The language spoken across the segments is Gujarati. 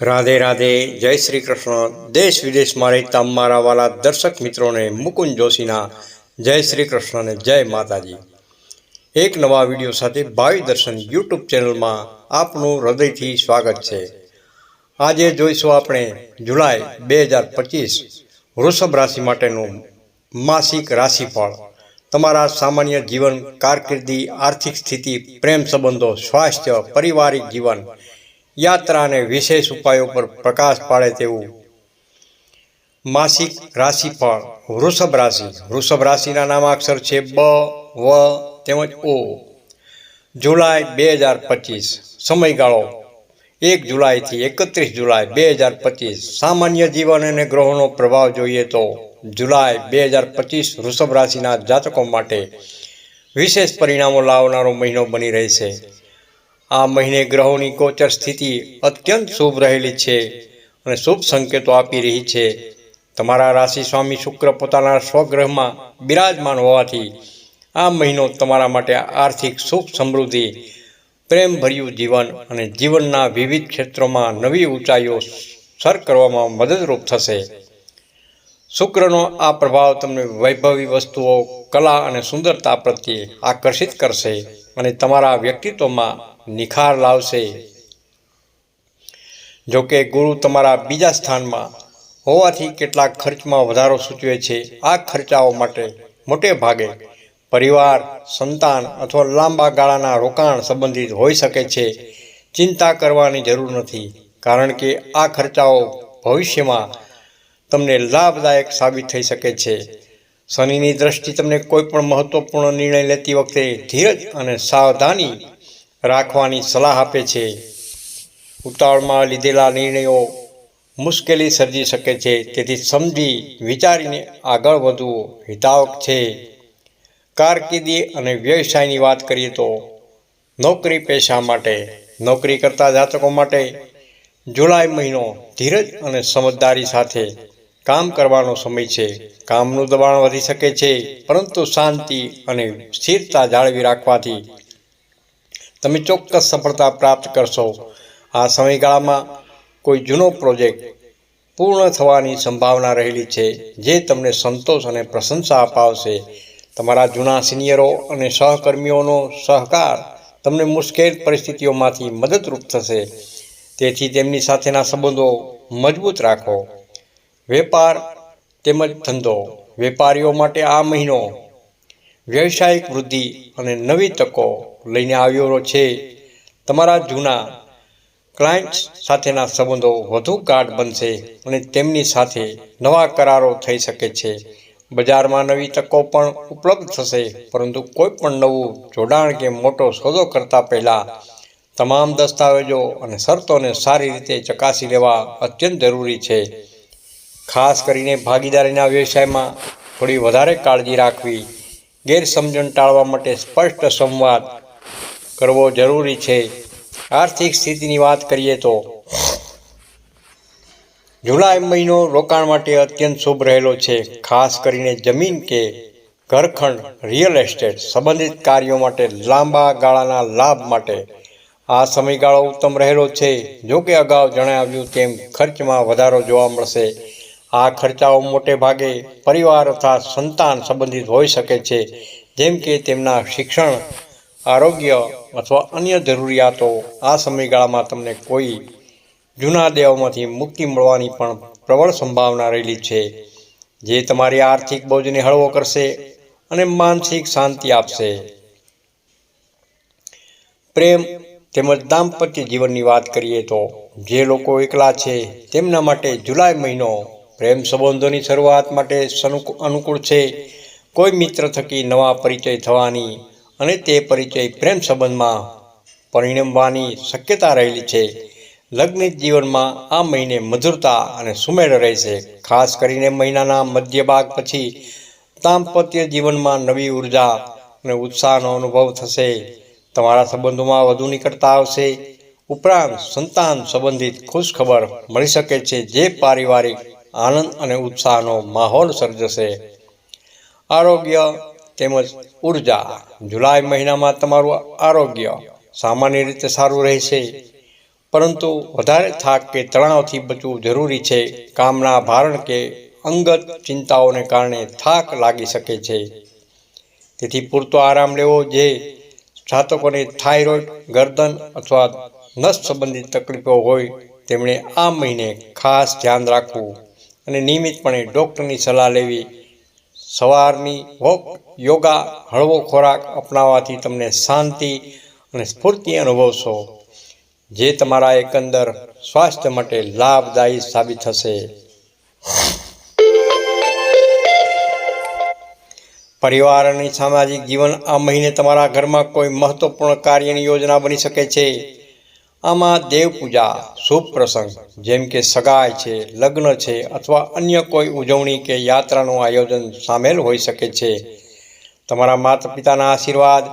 રાધે રાધે, જય શ્રી કૃષ્ણ. દેશ વિદેશમાં રહેતા મારા વાલા દર્શક મિત્રોને, મુકુંદ જોશીના, જય શ્રી કૃષ્ણ અને જય માતાજી. એક નવા વીડિયો સાથે ભાવિ દર્શન યુટ્યુબ ચેનલમાં આપનું હૃદયથી સ્વાગત છે. આજે જોઈશું આપણે જુલાઈ બે હજાર પચીસ વૃષભ રાશિ માટેનું માસિક રાશિફળ. તમારા સામાન્ય જીવન, કારકિર્દી, આર્થિક સ્થિતિ, પ્રેમ સંબંધો, સ્વાસ્થ્ય, પારિવારિક જીવન યાત્રા અને વિશેષ ઉપાયો પર પ્રકાશ પાડે તેવું માસિક રાશિફળ, વૃષભ રાશિ. વૃષભ રાશિના નામાક્ષર છે બ, વ, તેમજ ઓ. જુલાઈ બે હજાર પચીસ. સમયગાળો એક જુલાઈથી એકત્રીસ જુલાઈ બે હજાર પચીસ. સામાન્ય જીવન અને ગ્રહોનો પ્રભાવ જોઈએ તો જુલાઈ બે હજાર પચીસ વૃષભ રાશિના જાતકો માટે વિશેષ પરિણામો લાવનારો મહિનો બની રહેશે. આ મહિને ગ્રહોની ગોચર સ્થિતિ અત્યંત શુભ રહેલી છે અને શુભ સંકેતો આપી રહી છે. તમારા રાશિ સ્વામી શુક્ર પોતાના સ્વગ્રહમાં બિરાજમાન હોવાથી આ મહિનો તમારા માટે આર્થિક સુખ સમૃદ્ધિ, પ્રેમભર્યું જીવન અને જીવનના વિવિધ ક્ષેત્રોમાં નવી ઊંચાઈઓ સર કરવામાં મદદરૂપ થશે. શુક્રનો આ પ્રભાવ તમને વૈભવી વસ્તુઓ, કલા અને સુંદરતા પ્રત્યે આકર્ષિત કરશે. અને તમારા વ્યક્તિત્વમાં નિખાર લાવશે. જોકે ગુરુ તમારા બીજા સ્થાનમાં હોવાથી કેટલાક ખર્ચમાં વધારો સૂચવે છે. આ ખર્ચાઓ માટે મોટે ભાગે પરિવાર, સંતાન અથવા લાંબા ગાળાના રોકાણ સંબંધિત હોઈ શકે છે. ચિંતા કરવાની જરૂર નથી, કારણ કે આ ખર્ચાઓ ભવિષ્યમાં તમને લાભદાયક સાબિત થઈ શકે છે. શનિની દ્રષ્ટિ તમને કોઈ પણ મહત્વપૂર્ણ નિર્ણય લેતી વખતે ધીરજ અને સાવધાની રાખવાની સલાહ આપે છે. ઉતાવળમાં લીધેલા નિર્ણયો મુશ્કેલી સર્જી શકે છે, તેથી સમજી વિચારીને આગળ વધવું હિતાવક છે. કારકિર્દી અને વ્યવસાયની વાત કરીએ તો નોકરી પેશા માટે, નોકરી કરતા જાતકો માટે જુલાઈ મહિનો ધીરજ અને સમજદારી સાથે કામ કરવાનો સમય છે, કામનું દબાણ વધી શકે છે, પરંતુ શાંતિ અને સ્થિરતા જાળવી રાખવાથી તમે ચોક્કસ સફળતા પ્રાપ્ત કરશો. આ સમયગાળામાં કોઈ જૂનો પ્રોજેક્ટ પૂર્ણ થવાની સંભાવના રહેલી છે, જે તમને સંતોષ અને પ્રશંસા અપાવશે. તમારા જૂના સિનિયરો અને સહકર્મીઓનો સહકાર તમને મુશ્કેલ પરિસ્થિતિઓમાંથી મદદરૂપ થશે. તેથી તેમની સાથેના સંબંધો મજબૂત રાખો. વેપાર તેમજ ધંધો. વેપારીઓ માટે આ મહિનો વ્યવસાયિક વૃદ્ધિ અને નવી તકો લઈને આવ્યો છે. તમારા જૂના ક્લાયન્ટ્સ સાથેના સંબંધો વધુ ગાઢ બનશે અને તેમની સાથે નવા કરારો થઈ શકે છે. બજારમાં નવી તકો પણ ઉપલબ્ધ થશે, પરંતુ કોઈ પણ નવું જોડાણ કે મોટો સોદો કરતા પહેલાં તમામ દસ્તાવેજો અને શરતોને સારી રીતે ચકાસી લેવા અત્યંત જરૂરી છે. ખાસ કરીને ભાગીદારીના વ્યવસાયમાં થોડી વધારે કાળજી રાખવી, ગેરસમજણ ટાળવા માટે સ્પષ્ટ સંવાદ કરવો જરૂરી છે. આર્થિક સ્થિતિની વાત કરીએ તો, જુલાઈ મહિનો રોકાણ માટે અત્યંત શુભ રહેલો છે. ખાસ કરીને જમીન કે ઘરખંડ, રિયલ એસ્ટેટ સંબંધિત કાર્યો માટે લાંબા ગાળાના લાભ માટે આ સમયગાળો ઉત્તમ રહેલો છે. જો કે અગાઉ જણાવ્યું તેમ ખર્ચમાં વધારો જોવા મળશે. આ ખર્ચાઓ મોટે ભાગે પરિવાર અથવા સંતાન સંબંધિત હોઈ શકે છે. જેમ કે તેમના શિક્ષણ, આરોગ્ય અથવા અન્ય જરૂરિયાતો આ સમયગાળામાં તમને કોઈ જૂના દેવામાંથી મુક્તિ મળવાની પણ પ્રબળ સંભાવના રહેલી છે. જે તમારી આર્થિક બોજને હળવો કરશે અને માનસિક શાંતિ આપશે. પ્રેમ તેમજ દાંપત્ય જીવનની વાત કરીએ તો જે લોકો એકલા છે તેમના માટે જુલાઈ મહિનો પ્રેમ સંબંધોની શરૂઆત માટે અનુકૂળ છે. કોઈ મિત્ર થકી નવા પરિચય થવાની અને તે પરિચય પ્રેમ સંબંધમાં પરિણમવાની શક્યતા રહેલી છે. લગ્ન જીવનમાં આ મહિને મધુરતા અને સુમેળ રહેશે. ખાસ કરીને મહિનાના મધ્ય ભાગ પછી દાંપત્ય જીવનમાં નવી ઊર્જા અને ઉત્સાહનો અનુભવ થશે. તમારા સંબંધોમાં વધુ નિકટતા આવશે. ઉપરાંત સંતાન સંબંધિત ખુશખબર મળી શકે છે, જે પારિવારિક આનંદ અને ઉત્સાહનો માહોલ સર્જશે. આરોગ્ય તેમજ ઊર્જા. જુલાઈ મહિનામાં તમારું આરોગ્ય સામાન્ય રીતે સારું રહેશે. પરંતુ વધારે થાક કે તણાવથી બચવું જરૂરી છે. કામના ભારણ કે અંગત ચિંતાઓને કારણે થાક લાગી શકે છે. તેથી પૂરતો આરામ લેવો જે જાતકોને થાઇરોઇડ, ગરદન અથવા નસ સંબંધિત તકલીફો હોય, તેમણે આ મહિને ખાસ ધ્યાન રાખવું. અને નિયમિતપણે ડૉક્ટરની સલાહ લેવી. સવારની વોક, યોગા, હળવો ખોરાક અપનાવવાથી તમને શાંતિ અને સ્ફૂર્તિ અનુભવશો, જે તમારા એકંદર સ્વાસ્થ્ય માટે લાભદાયી સાબિત થશે. પરિવાર અને સામાજિક જીવન આ મહિને તમારા ઘરમાં કોઈ મહત્વપૂર્ણ કાર્યની યોજના બની શકે છે? આમાં દેવ પૂજા શુભ પ્રસંગ જેમ કે સગાઈ છે, લગ્ન છે અથવા અન્ય કોઈ ઉજવણી કે યાત્રાનું આયોજન સામેલ હોઈ શકે છે. તમારા માતા પિતાના આશીર્વાદ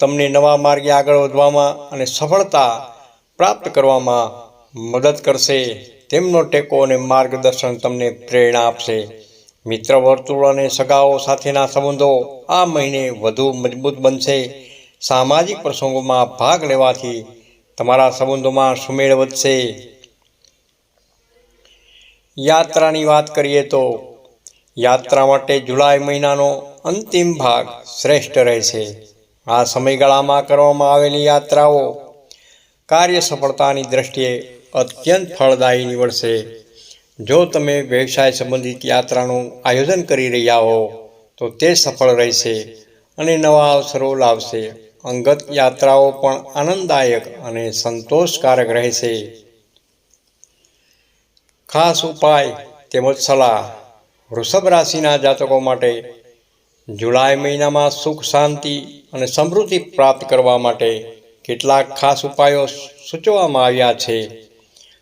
તમને નવા માર્ગે આગળ વધવામાં અને સફળતા પ્રાપ્ત કરવામાં મદદ કરશે. તેમનો ટેકો અને માર્ગદર્શન તમને પ્રેરણા આપશે. મિત્ર વર્તુળ અને સગાઓ સાથેના સંબંધો આ મહિને વધુ મજબૂત બનશે. સામાજિક પ્રસંગોમાં ભાગ લેવાથી તમારા સંબંધોમાં સુમેળ વધશે. યાત્રાની વાત કરીએ તો, યાત્રા માટે જુલાઈ મહિનાનો અંતિમ ભાગ શ્રેષ્ઠ રહેશે. આ સમયગાળામાં કરવામાં આવેલી યાત્રાઓ કાર્ય સફળતાની દ્રષ્ટિએ અત્યંત ફળદાયી નીવડશે. જો તમે વ્યવસાય સંબંધિત યાત્રાનું આયોજન કરી રહ્યા હો, તો તે સફળ રહેશે અને નવા અવસરો લાવશે. અંગત યાત્રાઓ પણ આનંદદાયક અને સંતોષકારક રહેશે. ખાસ ઉપાય તેમજ સલાહ. વૃષભ રાશિના જાતકો માટે જુલાઈ મહિનામાં સુખ, શાંતિ અને સમૃદ્ધિ પ્રાપ્ત કરવા માટે કેટલાક ખાસ ઉપાયો સૂચવવામાં આવ્યા છે.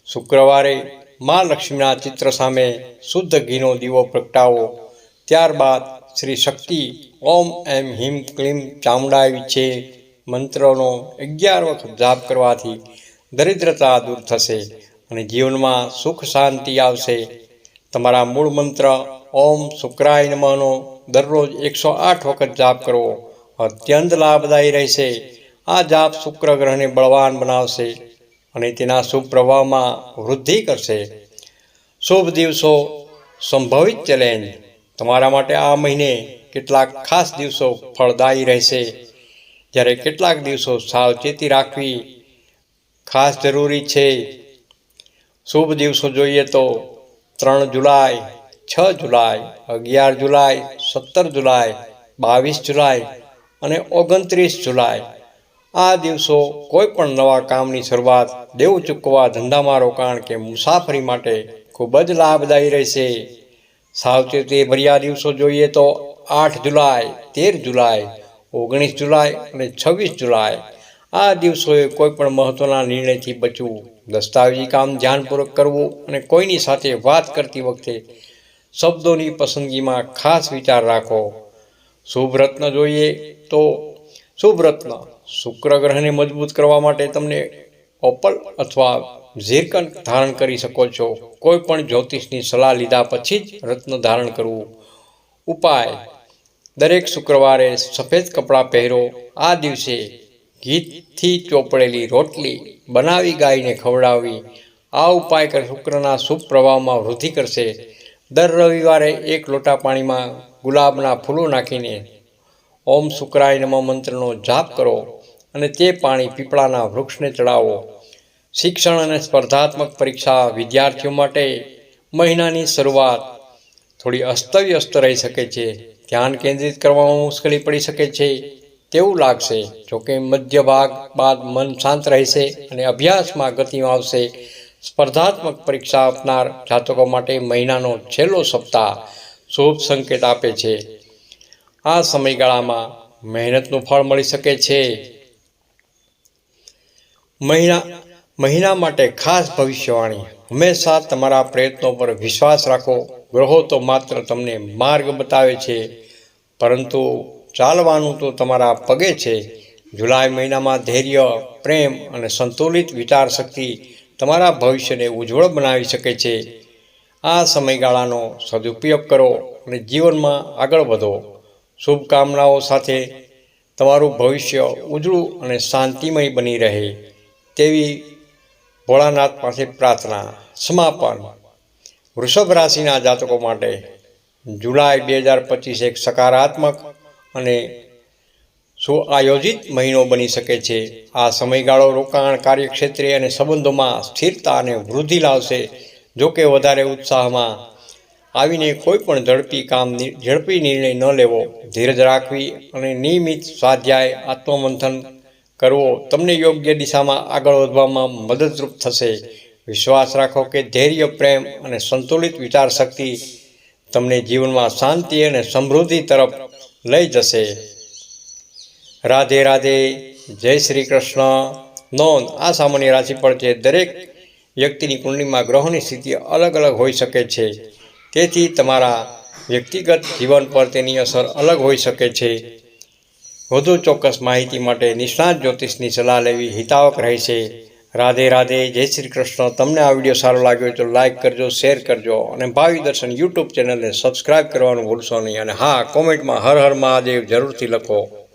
શુક્રવારે મા લક્ષ્મીના ચિત્ર સામે શુદ્ધ ઘીનો દીવો પ્રગટાવો. ત્યારબાદ શ્રી શક્તિ ઓમ એમ હિમ ક્લીમ ચામુંડાય છે મંત્રનો અગિયાર વખત જાપ કરવાથી દરિદ્રતા દૂર થશે અને જીવનમાં સુખ શાંતિ આવશે. તમારા મૂળ મંત્ર ઓમ શુક્રાય નમઃનો દરરોજ એકસો આઠ વખત જાપ કરવો અત્યંત લાભદાયી રહેશે. આ જાપ શુક્ર ગ્રહને બળવાન બનાવશે અને તેના શુભ પ્રભાવમાં વૃદ્ધિ કરશે. શુભ દિવસો, સંભવિત ચેલેન્જ તમારા માટે આ મહિને કેટલાક ખાસ દિવસો ફળદાયી રહેશે. જ્યારે કેટલાક દિવસો સાવચેતી રાખવી ખાસ જરૂરી છે. શુભ દિવસો જોઈએ તો ત્રણ જુલાઈ, છ જુલાઈ, અગિયાર જુલાઈ, સત્તર જુલાઈ, બાવીસ જુલાઈ અને ઓગણત્રીસ જુલાઈ. આ દિવસો કોઈ પણ નવા કામની શરૂઆત દેવું ચૂકવા ધંધામાં રોકાણ કે મુસાફરી માટે ખૂબ જ લાભદાયી રહેશે. સાવચેતી ભર્યા દિવસો જોઈએ તો આઠ જુલાઈ, તેર જુલાઈ, ઓગણીસ જુલાઈ અને છવ્વીસ જુલાઈ. આ દિવસોએ કોઈ પણ મહત્ત્વના નિર્ણયથી બચવું. દસ્તાવેજી કામ ધ્યાનપૂર્વક કરવું અને કોઈની સાથે વાત કરતી વખતે શબ્દોની પસંદગીમાં ખાસ વિચાર રાખો. શુભ રત્ન જોઈએ તો શુભ રત્ન. શુક્ર ગ્રહને મજબૂત કરવા માટે તમને ઓપલ અથવા ઝીરકન ધારણ કરી શકો છો, કોઈ પણ જ્યોતિષની સલાહ લીધા પછી જ રત્ન ધારણ કરવું. ઉપાય. દરેક શુક્રવારે સફેદ કપડાં પહેરો. આ દિવસે ઘીથી ચોપડેલી રોટલી બનાવી ગાયને ખવડાવવી. આ ઉપાય કર શુક્રના શુભ પ્રભાવમાં વૃદ્ધિ કરશે. દર રવિવારે એક લોટા પાણીમાં ગુલાબના ફૂલો નાખીને ઓમ શુક્રાય નમઃ મંત્રનો જાપ કરો અને તે પાણી પીપળાના વૃક્ષને ચડાવો. શિક્ષણ અને સ્પર્ધાત્મક પરીક્ષા વિદ્યાર્થીઓ માટે મહિનાની શરૂઆત થોડી અસ્તવ્યસ્ત રહી શકે છે. ધ્યાન કેન્દ્રિત કરવામાં મુશ્કેલી પડી શકે છે. તેવું લાગશે. જોકે મધ્ય ભાગ બાદ મન શાંત રહેશે અને અભ્યાસમાં ગતિ આવશે. સ્પર્ધાત્મક પરીક્ષા આપનાર જાતકો માટે મહિનાનો છેલ્લો સપ્તાહ શુભ સંકેત આપે છે. આ સમયગાળામાં મહેનતનું ફળ મળી શકે છે. મહિના મહિના માટે ખાસ ભવિષ્યવાણી. હંમેશા તમારા પ્રયત્નો પર વિશ્વાસ રાખો. ગ્રહો તો માત્ર તમને માર્ગ બતાવે છે, પરંતુ ચાલવાનું તો તમારા પગે છે. જુલાઈ મહિનામાં ધૈર્ય, પ્રેમ અને સંતુલિત વિચાર શક્તિ તમારા ભવિષ્યને ઉજ્જવળ બનાવી શકે છે. આ સમયગાળાનો સદુપયોગ કરો અને જીવનમાં આગળ વધો. શુભકામનાઓ સાથે તમારું ભવિષ્ય ઉજળું અને શાંતિમય બની રહે. તેવી ભોળાનાથ પાસે પ્રાર્થના, સમાપન. વૃષભ રાશિના જાતકો માટે જુલાઈ બે હજાર પચીસ એક સકારાત્મક અને સુઆયોજિત મહિનો બની શકે છે. આ સમયગાળો રોકાણ કાર્યક્ષેત્રે અને સંબંધોમાં સ્થિરતા અને વૃદ્ધિ લાવશે. જો કે વધારે ઉત્સાહમાં આવીને કોઈ પણ ઝડપી કામ ઝડપી નિર્ણય ન લેવો. ધીરજ રાખવી અને નિયમિત સ્વાધ્યાય, આત્મમંથન કરવો, તમને યોગ્ય દિશામાં આગળ વધવામાં મદદરૂપ થશે. વિશ્વાસ રાખો કે ધૈર્ય, પ્રેમ અને સંતુલિત વિચારશક્તિ તમને જીવનમાં શાંતિ અને સમૃદ્ધિ તરફ લઈ જશે. રાધે રાધે, જય શ્રી કૃષ્ણ. નોંધ, આ સામાન્ય રાશિફળ છે દરેક વ્યક્તિની કુંડલીમાં ગ્રહોની સ્થિતિ અલગ અલગ હોઈ શકે છે. તેથી તમારા વ્યક્તિગત જીવન પર તેની અસર અલગ હોઈ શકે છે. વધુ ચોક્કસ માહિતી માટે નિષ્ણાત જ્યોતિષની સલાહ લેવી હિતાવક રહેશે. રાધે રાધે, જય શ્રી કૃષ્ણ. તમને આ વીડિયો સારો લાગ્યો તો લાઈક કરજો શેર કરજો અને ભાવિ દર્શન યુટ્યુબ ચેનલને સબસ્ક્રાઇબ કરવાનું ભૂલશો નહીં. અને હા કોમેન્ટમાં હર હર મહાદેવ જરૂરથી લખો.